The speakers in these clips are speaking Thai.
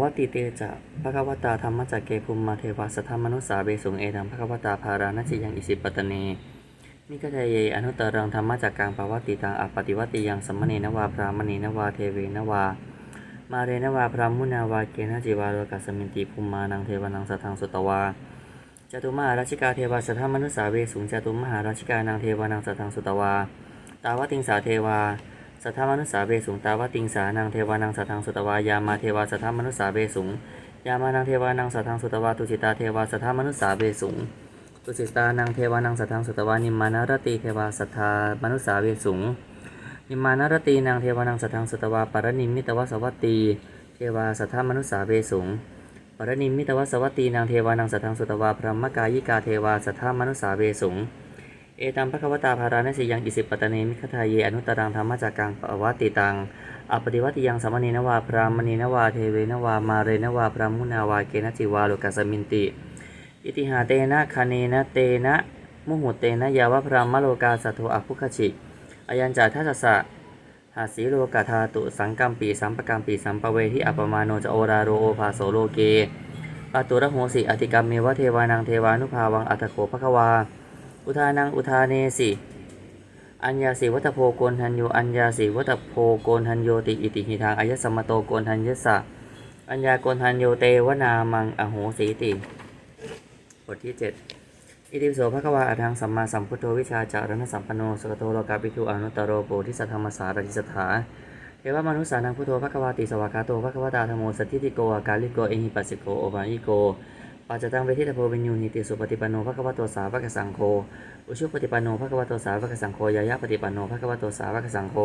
วัตติเตจะภควตาธรรมจักเกภุมมาเทวาสทธมนุสสาเบสุงเอตังภควตาภาราณจิยังอิสิปตเนมิกทะเยอนุตรังธรรมจักกังปวติตังอปฏิวัติยังสัมมเนนวาพรามณีนวาเทเวนวา มาเรนวาพรามุนาวาเกนะจิวาโลกัสมินติภุมมานังเทวานังสัทธังสุตวาจตุมาราชิกาเทวาสัทธมนุสสาเวสุงจตุมหาราชิกานังเทวานังสัทธังสุตวา ตาวติงสาเทวา สัทธมนุสสาเบสุงตาวติงสานังเทวานังสัทธังสุตวายามาเทวาสัทธมนุสสาเบสุงยามานังเทวานังสัทธังสุตวาตุจิตาเทวาสัทธมนุสสาเบสุงตุสิตานังเทวานังสัทธังสุตวานิมมานารติเทวาสัทธามนุสสาเบสุงนิมมานารตินางเทวานังสัทธังสุตวาปรนิมมิตวสวัตตีเทวาสัทธมนุสสาเบสุงปรนิมมิตวสวัตตีนางเทวานังสัทธังสุตวาพรหมกายิกาเทวาสัทธมนุสสาเบสุง เอตัมภควตาภารานสิยังอิสิปตเนมิคทายเยอนุตรังธรรมจักกังปวัตติตังอปฏิวัติยังสมณีนวาพรามณีนวาเทเวนวามาเรนวาพรามุนาวาเกนจิวาโลกัสมินติ อิติหาเตนะคเนนะเตนะมุหุเตนะยาวะพรามโลกาสัทโทอภุคชิอายัญจาทัสสะหาสีโลกาธาตุสังกัมปีสัมปกัมปีสัมปเวทิอัปมาโนจะโอราโรโอภาโสโลเกปตุระโหสิอติกรรมเมวะเทวานังเทวานุภาวังอัตโขภควา อุทานังอุทาเนสิ อัญญาสิวัตโพโกนทันโย อัญญาสิวัตโพโกนทันโยติอิติหิทางอายสมโตโกนทันยสสะ อัญญาโกนทันโยเตวนามังอโหสีติ บทที่เจ็ดอิติปิโสภควาอทังสัมมาสัมพุทโธวิชาจารณสัมปันโนสกโตโลกาปิทุอนุตตโรโปธิสัทธรรมสารติสถาเทวมนุสสานังพุทโธภควาติสวากาโตภควตาธมโมสตติติโกอากาลิโกเอหิปัสสิโกโอปาอิโก ปัจจตังเวทิตาโพวิญญูหิติสุปฏิปันโนภควโตสาวกสังโฆอุชุปฏิปันโนภควโตสาวกสังโฆยายะปฏิปันโนภควโตสาวกสังโฆ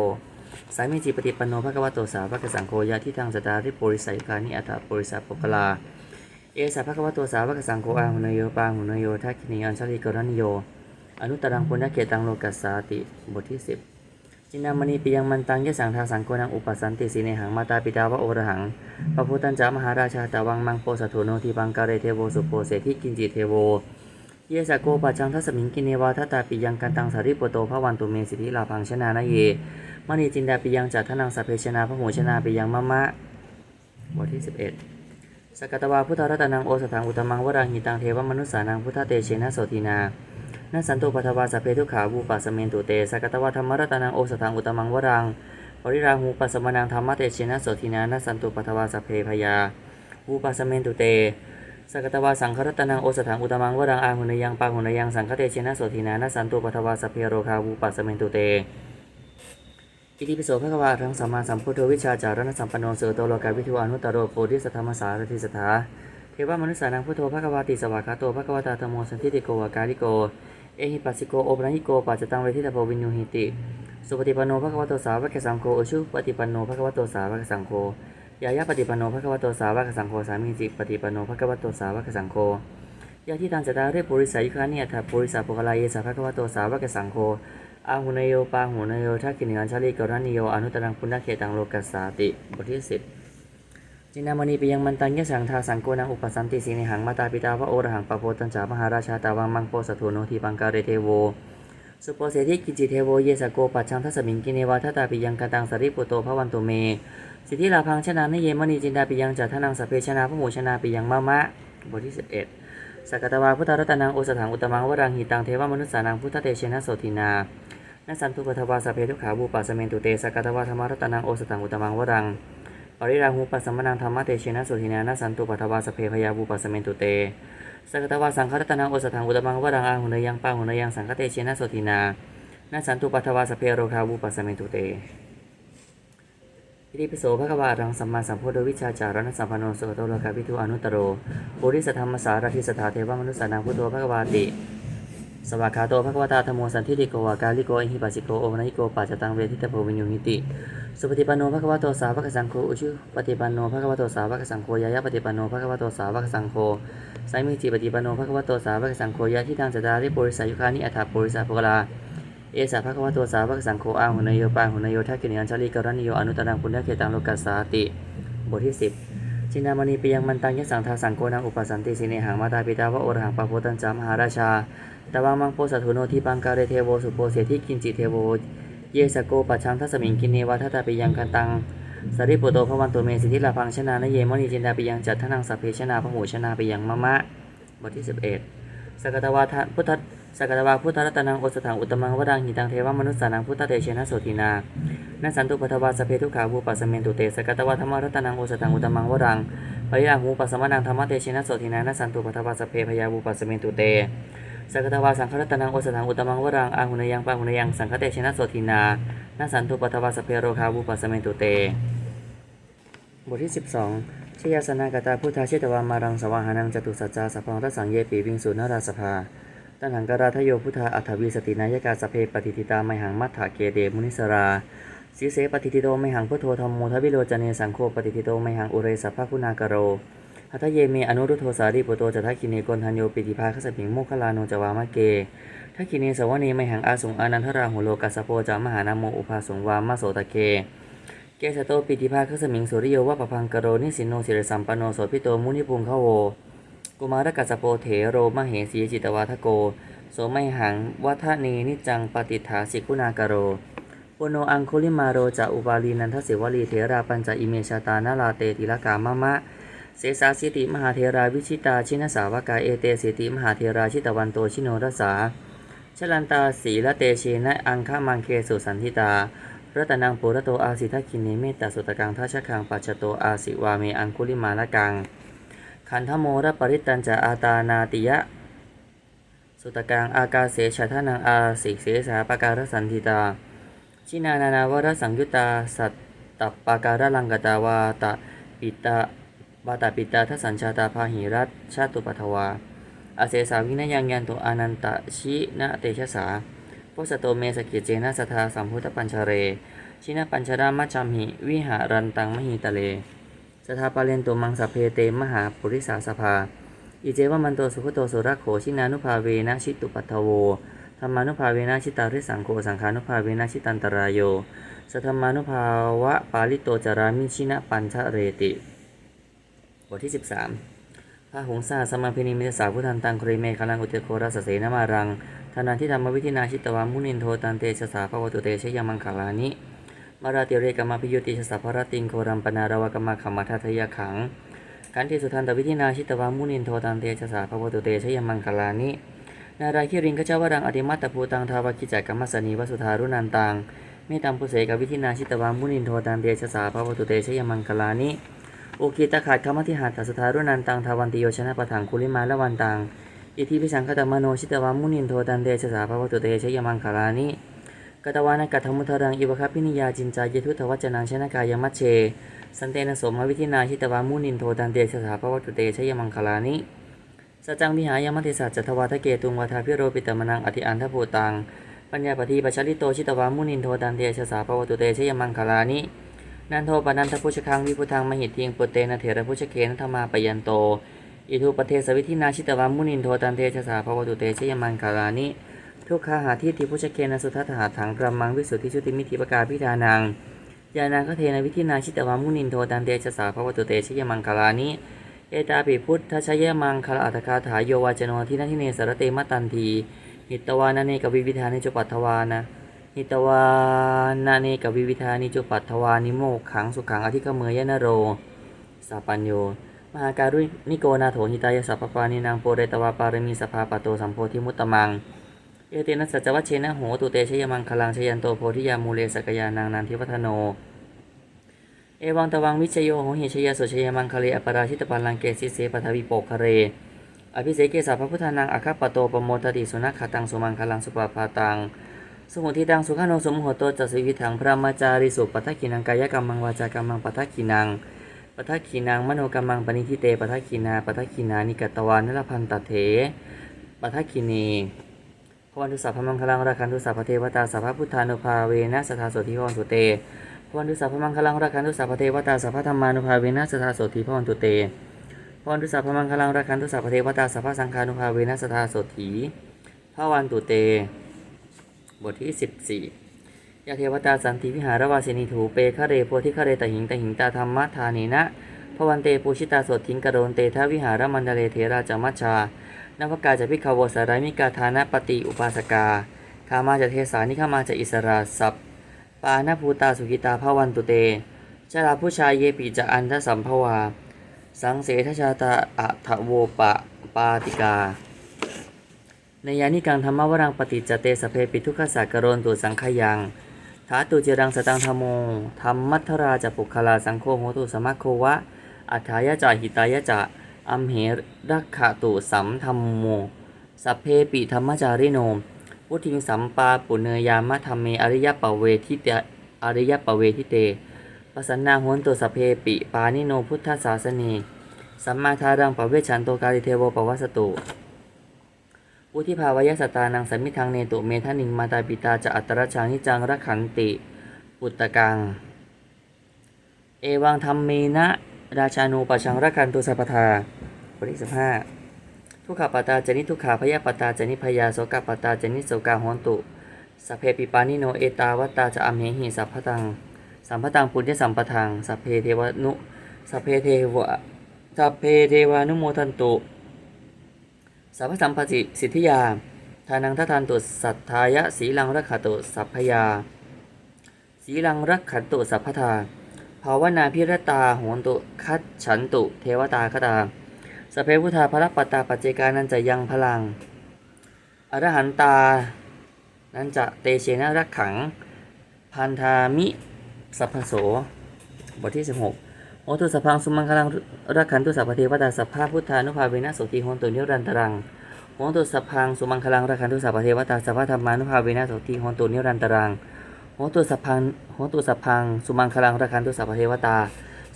สายเมจิปฏิปันโนภควโตสาวกสังโฆยะที่ทางสตาริปุริสัยกานิอัตถปุริสัพปลาเอสะภควโตสาวกสังโฆอาหุนโยปาหุนโยทักขินีอัญชลิกรณิโย อนุตตรังปุณณเกตังโลกัสสาติบทที่สิบ จินามณีปิยังมันตังยะสังทาสังโกนังอุปสันติสีเนหังมาตาปิตาวะโอรหังพระพุทธัญจามหาราชาตาวังมังโปสัทโนทีปังกาเรเทโวสุโปเสทิกินจิเทโว เยสโกปัจจังทัสมิงกินเนวาทัตตาปิยังกันตังสาริปโตพระวันตุเมสิทธิลาพังชนานะเยมณีจินดาปิยังจัตทนังสัพเพชนาพระโหชนาปิยังมะมะบทที่สิบเอ็ดสกตวาพุทธรัตนังโอสถังอุตมังวรังหิตังเทวมนุสสานังพุทธเตเชนะโสทีนา นาสันตุปัทวาสเพทุขาวูปัสสเมนตุเตสกตวาธรรมรัตนังโอสถังอุตมังวรังปริราหูปัสสมนังธรรมเตเชนะโสทีนานาสันตุปัทวาสเพพยาวูปัสสเมนตุเตสกตวาสังครัตนังโอสถังอุตมังวรังอาหุนยังปาหุนยังสังคเตเชนะโสทีนานาสันตุปัทวาสเพโรคาวูปัสสเมนตุเตอิติปิโสภควาทั้งสัมมาสัมพุทธวิชาจารณสัมปันโนเสโตโลกาวิทูอนุตตรโรโพธิสัทธรรมสารทิสถา ทวมนุษสานังพุทโธภควาติสวากาโตภควตาธรรมโมสันทิติโกวากาลิโก เอหิปัสสิโกโอปนัญิโกปัจจตังเวทิตาโพวินยูหิติ สุปฏิปันโนภควโตสาวกสังโฆอุชุปฏิปันโนภควโตสาวกสังโฆยายาปฏิปันโนภควโตสาวกสังโฆสามีจิปฏิปันโนภควโตสาวกสังโฆยาที่ตังจตาเรปุริสายุคานิอัตถปุริสาปุกลายเยสาภควโตสาวกสังโฆอาหุนโยปาหุนโยทักกินิอัญชาลิกรณิโยอนุตรังปุณณเขตังโลกัสสาติบทที่สิบ จินามณีปิยังมันตังยะสังทาสังโกนังอุปสันติสีในหังมาตาปิตาวะโอรหังปะโพตัญจามหาราชาตาวังมังโปสัทโนทีปังการเรเทโว สุโปเสธิกิจิเทโวเยสโกปัจชังทัสมิงกินเนวาทตาปิยังกันตังสริปุโตพระวันตุเม สิทธิลาพังชนะนเยมณีจินดาปิยังจัตทนังสเพชนาพระโหชนาปิยังมะมะบทที่สิบเอ็ดสกตวาพุทธรัตนังโอสถังอุตมังวรังหิตังเทวมนุสสานังพุทธเตเชนะโสตินานัสันตุปทวาสเพทุขาบูปัสเมนตุเตสกัตวาธรรมรัตนังโอสตังอุตมังวรัง ปริราหูปัสสมนังธรรมเตเชนะสุทินานัสันตุปัทวาสเพพยาบูปัสสเมนตุเตสกตวาสังฆตนังโอสตังอุตมังวรังอาหุนยังปาหุนยังสังฆเตเชนะสุทินานัสันตุปัทวาสเพโรคาบูปัสสเมนตุเตอิติปิโสภควารังสัมมาสัมพุทธวิชาจารณสัมปันโนสุขโตโลกาภิทุอนุตตโรปุริสธรรมสารทิสถาเทวมนุสสานังพุทโธภควาติสวากาโตภควตาธมโมสันทิติโกวากาลิโกเอหิปัสสิโกโอวนาิโกปัจจตังเวทิตาโพวิญญูหิติ สุปฏิปันโนภะคะวะโตสาวกสังโฆอุชุปฏิปันโนภะคะวะโตสาวกสังโฆยายะปฏิปันโนภะคะวะโตสาวกสังโฆไสมิจิปฏิปันโนภะคะวะโตสาวกสังโฆยะที่ทางจตาริปุริสายุคานิอัฏฐปุริสาภกลาเอสาภะคะวะโตสาวกสังโฆอาหุนโยปาหุนโยทักกินิยัญชลิกรณิโยอนุตตังปุญญเขตังโลกัสสาติบทที่สิบจินามณีปิยังมันตังยะสังทาสังโกนังอุปสันติสิเนหังมาตาปิตาวะโอรหังปะโพตัญจามหาราชาตะวังมังโปสัทโธโนทีปังกาเรเทโวสุโปเสทิกินจิเทโว เยสโกปัจชังทัสมิงกินเนวาทัตตาปิยังกันตังสาริปุตโตพระวันตุเมสิทธิลาพังชนานเยมณีจินดาปิยังจัตทนังสัพเพชนาพหูชนาปิยังมะมะบทที่11สกตวาทะพุทธสกตวาพุทธรัตนังโอสถังอุตมังวรังหิตังเทวมนุสสานังพุทธเตเชนะโสตินานัสสันตุปทวาสเพทุขาภูปัสสเมนตุเตสกตวาธรรมรัตนังโอสถังอุตมังวรังปริยาหูปัสสมนังธรรมเตเชนะโสตินานัสสันตุปทวาสเพพยาภูปัสสเมนตุเต สักตวาสังฆรัตนังโอสถังอุตมังวรังอาหุนยังปาหุนยังสังฆเตชนะโสตินานัสันตุปทวาสเพโรคาภูปัสเมนตุเต บทที่ 12ชยสนากตาพุทธาเชตวามารังสวาหานังจตุสัจจาสัพพังรัสสังเยปีวิงสุนราสภาตันหังกราทโยพุทธาอัฏฐวีสตินายกาสเพปฏิทิตาไมหังมัทถะเกเดมุนิสราสีเสปฏิทิโตไมหังพุทโธธรรมโมทวิโลจเนสังโฆปฏิทิโตไมหังอุเรสัพพคุณากโร หัตเยเมอนุรุทโธสารีปุโตจะทักขิเนโกนทันโยปิติภาคสมิงโมคลาโนจวามะเกทักขิเนสวเนไมหังอาสงอานันทราหุโลกัสสโปจามหานามโมอุภาสงวามะโสตะเก เกสโตปิติภาคสมิงสุริโยวะปพังกโรนิสินโนสิริสัมปันโนโสพิโตมุนิพุงเขโวกุมารกัสสโปเถโรมเหสีจิตวาทโก โสไมหังวัฒนีนิจังปฏิฐาสิกุณากโรปุโนอังคุลิมาโรจะอุบาลีนันทสิวลีเถราปัญจอิเมชาตานาลาเตติลกามะมะ เสสาสิติมหาเทราวิชิตาชินสาวกาเอเตสิติมหาเทราชิตวันโตชิโนรสาชลันตาสีละเตเชนะอังคามังเคสุสันทิตารัตนังปุระโตอาสิทักขินีเมตตาสุตกังทัชคังปัจจโตอาสิวาเมอังคุลิมาละกัง ขันธโมระปริตันจะอาตานาติยะ สุตกังอากาเสชะทานังอาสิเสสาปการสันติตา ชินานานาวรสังยุตตาสัตตปาการลังกตาวาตะปิตา บาตาปิตาทสัญชาตาพาหิรัตชาตุปัทวาอาเสสาวินยังยันโตอานันตะชินะเตชะสาพุสโตเมสกิจเจนะสทาสัมพุทธปัญชเร ชินะปัญชรามัจจามิวิหารันตังมหิตะเล สทาปาเลนตุมังสเพเตมหาปุริสาสภา อิเจวมันโตสุขโตสุรโขชินานุภาเวนะชิตุปัทโวธรรมานุภาเวนะชิตาริสังโฆสังขานุภาเวนะชิตันตรายโยสัทธรรมานุภาวะปาลิโตจารามิชินะปัญชเรติ บทที่ 13พระหงสาสมาพินิมิตสาพุทันตังคริเมฆลังอุเตโครัสเสนมารังธนาทิธรรมวิธินาชิตวามุนินโทตันเตชะสาภวตุเตชยมังคลานิมาราติเรกรรมพิยุติชะสาภรติงโครัมปนารวกรรมขมัทัทยขังกันติสุทันตวิธินาชิตวามุนินโทตันเตชะสาภวตุเตชยมังคลานินาราคิริงกเจ้าวรังอธิมัตตภูตังทาวกิจักกัมมัสนีวสุธารุนันตังเมตัมปุเสกวิธินาชิตวามุนินโทตันเตชะสาภวตุเตชยมังคลานิ โอเคิตขาดคำอธิหัตถสุธารุนันตังทาวันติโยชนะปะถังคุลิมาละวันตังอิทิพิสังคตมโนชิตวามุนินโทตันเตชะสาภวตุเตชยมังคลานิกตวานกัตถมุทรังอิวคัพพินิยาจินจายทุทวัจนังชนะกายมัชเช สันเตนสมวิธินาชิตวามุนินโทตันเตชะสาภวตุเตชยมังคลานิสัจังวิหายมัติสัจจทวาทะเกตุงวาทาพิโรปิตมนังอธิอันทภูตังปัญญาปฏิปัชลิโตชิตวามุนินโทตันเตชะสาภวตุเตชยมังคลานิ นันโทปนันทพุชคังวิพุทังมหิตทิงปุเตนะเถระพุชเคนธรรมาปยันโต อิทุปเทสวิธินาชิตวามุนินโทตันเตชะสาภวตุเตชยมังคารานิทุกขาหาทิฏฐิพุชเคนสุทัตถาถังกรมังวิสุทธิชุติมิธิปกาพิธานังยานังคเทนวิธินาชิตวามุนินโทตันเตชะสาภวตุเตชยมังคารานิเอตาปิพุทธชยมังคลาอัตคาถาโยวาจโนทินาทิเนสรเตมตันทีหิตวานาเนกวิวิธานิจุปัตถวานะ หิตวานาเนกวิวิธานิจุปัตถวานิโมกขังสุขังอธิกเมยนโรสาปัญโยมหาการุนิโกนาโถหิตายสัพพปานินางโปเรตวาปารมีสภาปโตสัมโพธิมุตตมัง เอเตนะสัจวัชเชนะโหตุเตชยมังคลังชยันโตโพธิยามูเลสกยานางนันทิวัฒโน เอวังตวังวิชโยโหหิชยสุชยมังคเลอปราชิตปัลลังเกสิเสปทวิโปคเร อภิเสเกสาพระพุทธานังอคาปโตปโมทติสุนัขขตังสุมังคลังสุปาพาตัง สมุทิตังสุขาโนสมุโหโตจัสสิวิถังพระมาจาริสุปัทกินังกายกรรมังวาจากรรมังปัทกินังปัทกินังมโนกรรมังปณิทิเตปัทกินาปัทกินานิกตวานนรพันตเถปัทกินีพวันตุสัพพมังคลังราคันตุสัพพเทวตาสัพพพุทธานุภาเวนะสทาโสธิพวันตุเตพวันตุสัพพมังคลังราคันตุสัพพเทวตาสัพพธรรมานุภาเวนะสทาโสธิพวันตุเตพวันตุสัพพมังคลังราคันตุสัพพเทวตาสัพพสังฆานุภาเวนะสทาโสธีพวันตุเต บทที่ 14ยาเทวตาสันติวิหารวาสินีถูเปคะเรโพธิคะเรตหิงตหิงตาธรรมะทาเนนะพวันเตปูชิตาสดทิงกระโรนเตทวิหารมันดเลเทราจามัชชานภกาจะพิขาวสารายมิกาธานะปฏิอุปาสกาขามาจะเทสานิขามาจะอิสราสัพปานภูตาสุกิตาภวันตุเตชาลาผู้ชายเยปิจะอันทสัมภวา สังเสทชาตาอัทโวปะปาติกา ในยานิกังธรรมวรังปฏิจเตสเพปิทุกขสักกะโรนตุสังขยังถาตุเจรังสตังธรรมโมธรรมมัทธราจะปุคลาสังโฆโหตุสมัคโควะ อัฏฐายะจะหิตายะจะอัมเหรักขะตุสัมธรรมโมสัพเพปิธรรมจาริโนพุทธิงสัมปาปุเนยามะธรรมเมอริยปเวทิเตอริยปเวทิเตปสันนาโหนตุสัพเพปิปานิโนพุทธศาสเนสัมมาทารังปเวชันโตกาลิเทโวปวัสตุ อุทิภาวยสตานังสมิทังเนตุเมทานิงมาตาปิตาจะอัตรชานิจังรักขันติปุตตะกัง เอวังธรรมเมนะ ราชานูปชังรักขันตุสัพทาบทที่สิบห้าทุกขปตาจนิทุกขาพยาปตาจนิพยาโสกปตาจนิโสกาโหนตุสัพเพปิปานิโนเอตาวตตาจะอัมเหหิสัพพตังสัมพตังปุญญสัมปทังสัพเพเทวนุสัพเพเทวะสัพเพเทวานุโมทันตุ สัพพสัมปสิสิทธิยา ทานังทัทันตุสัทธายะสีลังรักขตุสัพพยา สีลังรักขันตุสัพพทาภาวนาพิรตาโหนตุคัดฉันตุ เทวตาคตาสเพพุทธาพระปตตาปัจเจกานันจะยังพลัง อรหันตา นั้นจะเตเชนะรักขัง พันธามิสัพพโส บทที่ 16 โอตุสพพังสุมังคลังรักขันตุสัพพเทวตาสัพพะพุทธานุภาเวนะโสติโหนตุนิรันตรังโหตุสัพพังสุมังคลังรักขันตุสัพพเทวตาสัพพะธรรมานุภาเวนะโสติโหนตุนิรันตรังโหตุสัพพังโหตุสัพพังสุมังคลังรักขันตุสัพพเทวตา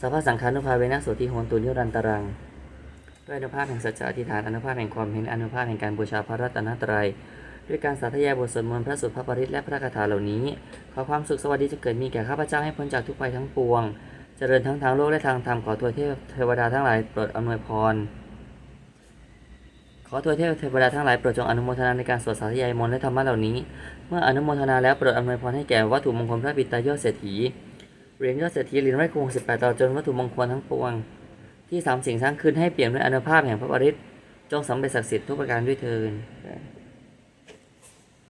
สัพพะสังฆานุภาเวนะโสติโหนตุนิรันตรังด้วยอนุภาพแห่งสัจจะอธิษฐานอนุภาพแห่งความเห็นอนุภาพแห่งการบูชาพระรัตนตรัยด้วยการสาธยายบทสวดมนต์พระสุตพระปริตและพระคาถาเหล่านี้ ขอความสุขสวัสดีจะเกิดมีแก่ข้าพเจ้าให้พ้นจากทุกภัยทั้งปวง จริญทั้งทางโลกและทางธรรมขอทวยเทพเทวดาทั้งหลายโปรดอำนวยพร ขอทวยเทพเทวดาทั้งหลายโปรดจงอนุโมทนาในการสวดสาธยายมนต์และธรรมะเหล่านี้ เมื่ออนุโมทนาแล้วโปรดอำนวยพรให้แก่วัตถุมงคลพระบิดายอดเศรษฐีเหรียญยอดเศรษฐีเหรียญไร้คงสิบแปดต่อจนวัตถุมงคลทั้งปวง ที่สามสิ่งสร้างขึ้นให้เปลี่ยนด้วยอนุภาพแห่งพระบริตรจงสำเร็จศักดิ์สิทธิ์ทุกประการด้วยเทิน